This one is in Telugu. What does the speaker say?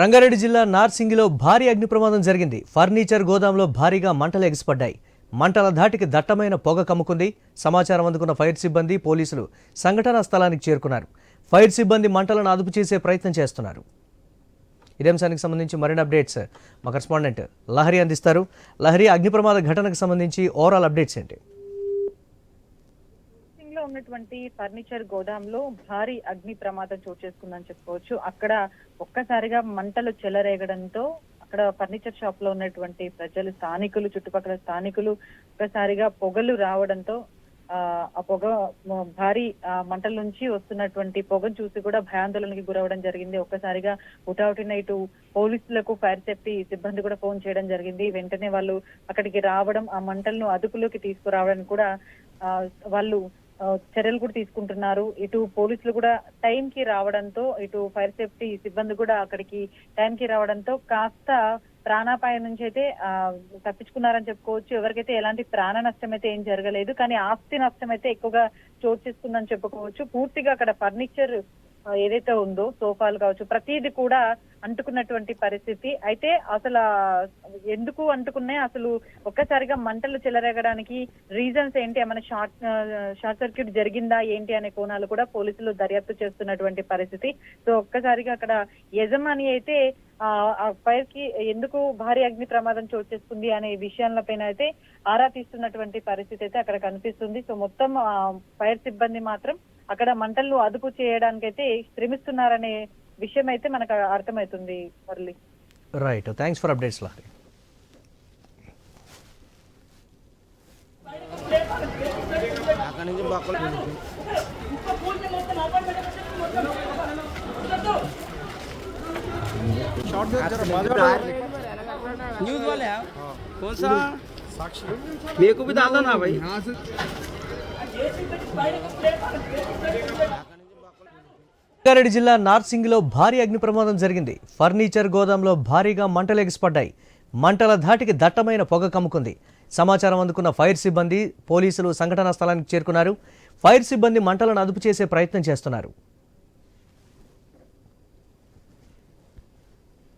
రంగారెడ్డి జిల్లా నార్సింగిలో భారీ అగ్ని ప్రమాదం జరిగింది. ఫర్నిచర్ గోదాంలో భారీగా మంటలు ఎగిసిపడ్డాయి. మంటల ధాటికి దట్టమైన పొగ కమ్ముకుంది. సమాచారం అందుకున్న ఫైర్ సిబ్బంది పోలీసులు సంఘటనా స్థలానికి చేరుకున్నారు. ఫైర్ సిబ్బంది మంటలను అదుపు చేసే ప్రయత్నం చేస్తున్నారు. ఇదే అంశానికి సంబంధించి మరిన్ని అప్డేట్స్ మా కరెస్పాండెంట్ లహరి అందిస్తారు. లహరి అగ్ని ప్రమాద ఘటనకు సంబంధించి ఓవరాల్ అప్డేట్స్ ఏంటి? లో ఉన్నటువంటి ఫర్నిచర్ గోదాంలో భారీ అగ్ని ప్రమాదం చోటు చేసుకుందని చెప్పుకోవచ్చు. అక్కడ ఒక్కసారిగా మంటలు చెలరేగడంతో అక్కడ ఫర్నిచర్ షాప్లో ఉన్నటువంటి ప్రజలు స్థానికులు చుట్టుపక్కల స్థానికులు ఒక్కసారిగా పొగలు రావడంతో ఆ పొగ భారీ ఆ, మంటల నుంచి వస్తున్నటువంటి పొగను చూసి కూడా భయాందోళనకి గురవడం జరిగింది. ఒక్కసారిగా హుటాహుటిన ఇటు పోలీసులకు ఫైర్ సేఫ్టీ సిబ్బంది కూడా ఫోన్ చేయడం జరిగింది. వెంటనే వాళ్ళు అక్కడికి రావడం ఆ మంటలను అదుపులోకి తీసుకురావడానికి కూడా ఆ, వాళ్ళు చర్యలు కూడా తీసుకుంటున్నారు. ఇటు పోలీసులు కూడా టైం కి రావడంతో ఇటు ఫైర్ సేఫ్టీ సిబ్బంది కూడా అక్కడికి టైం కి రావడంతో కాస్త ప్రాణాపాయం నుంచి అయితే ఆ, తప్పించుకున్నారని చెప్పుకోవచ్చు. ఎవరికైతే ఎలాంటి ప్రాణ నష్టం అయితే ఏం జరగలేదు కానీ ఆస్తి నష్టం అయితే ఎక్కువగా చోటు చేసుకుందని చెప్పుకోవచ్చు. పూర్తిగా అక్కడ ఫర్నిచర్ ఏదైతే ఉందో సోఫాలు కావచ్చు ప్రతిది కూడా అంటుకున్నటువంటి పరిస్థితి. అయితే అసలు ఎందుకు అంటుకున్నాయి? అసలు ఒక్కసారిగా మంటలు చెలరేగడానికి రీజన్స్ ఏంటి? ఏమైనా షార్ట్ షార్ట్ సర్క్యూట్ జరిగిందా ఏంటి అనే కోణాలు కూడా పోలీసులు దర్యాప్తు చేస్తున్నటువంటి పరిస్థితి. సో ఒక్కసారిగా అక్కడ యజమాని అయితే ఆ ఫైర్కి ఎందుకు భారీ అగ్ని ప్రమాదం చోటు చేసుకుంది అనే విషయాలపైన అయితే ఆరా తీస్తున్నటువంటి పరిస్థితి అయితే అక్కడ కనిపిస్తుంది. సో మొత్తం ఆ, ఫైర్ సిబ్బంది మాత్రం అక్కడ మంటలను అదుపు చేయడానికి అయితే శ్రమిస్తున్నారనే విషయం అయితే మనకు అర్థమవుతుంది Murali right thanks for updates Lahari అక్కడి నుంచి బొక్కలు न्यूज वाले हैं कौन सा मेरे को भी डालना ना भाई రంగారెడ్డి జిల్లా నార్సింగిలో భారీ అగ్ని ప్రమాదం జరిగింది. ఫర్నిచర్ గోదాంలో భారీగా మంటలు ఎగిసిపడ్డాయి. మంటల ధాటికి దట్టమైన పొగ కమ్ముకుంది. సమాచారం అందుకున్న ఫైర్ సిబ్బంది పోలీసులు సంఘటనా స్థలానికి చేరుకున్నారు. ఫైర్ సిబ్బంది మంటలను అదుపు చేసే ప్రయత్నం చేస్తున్నారు.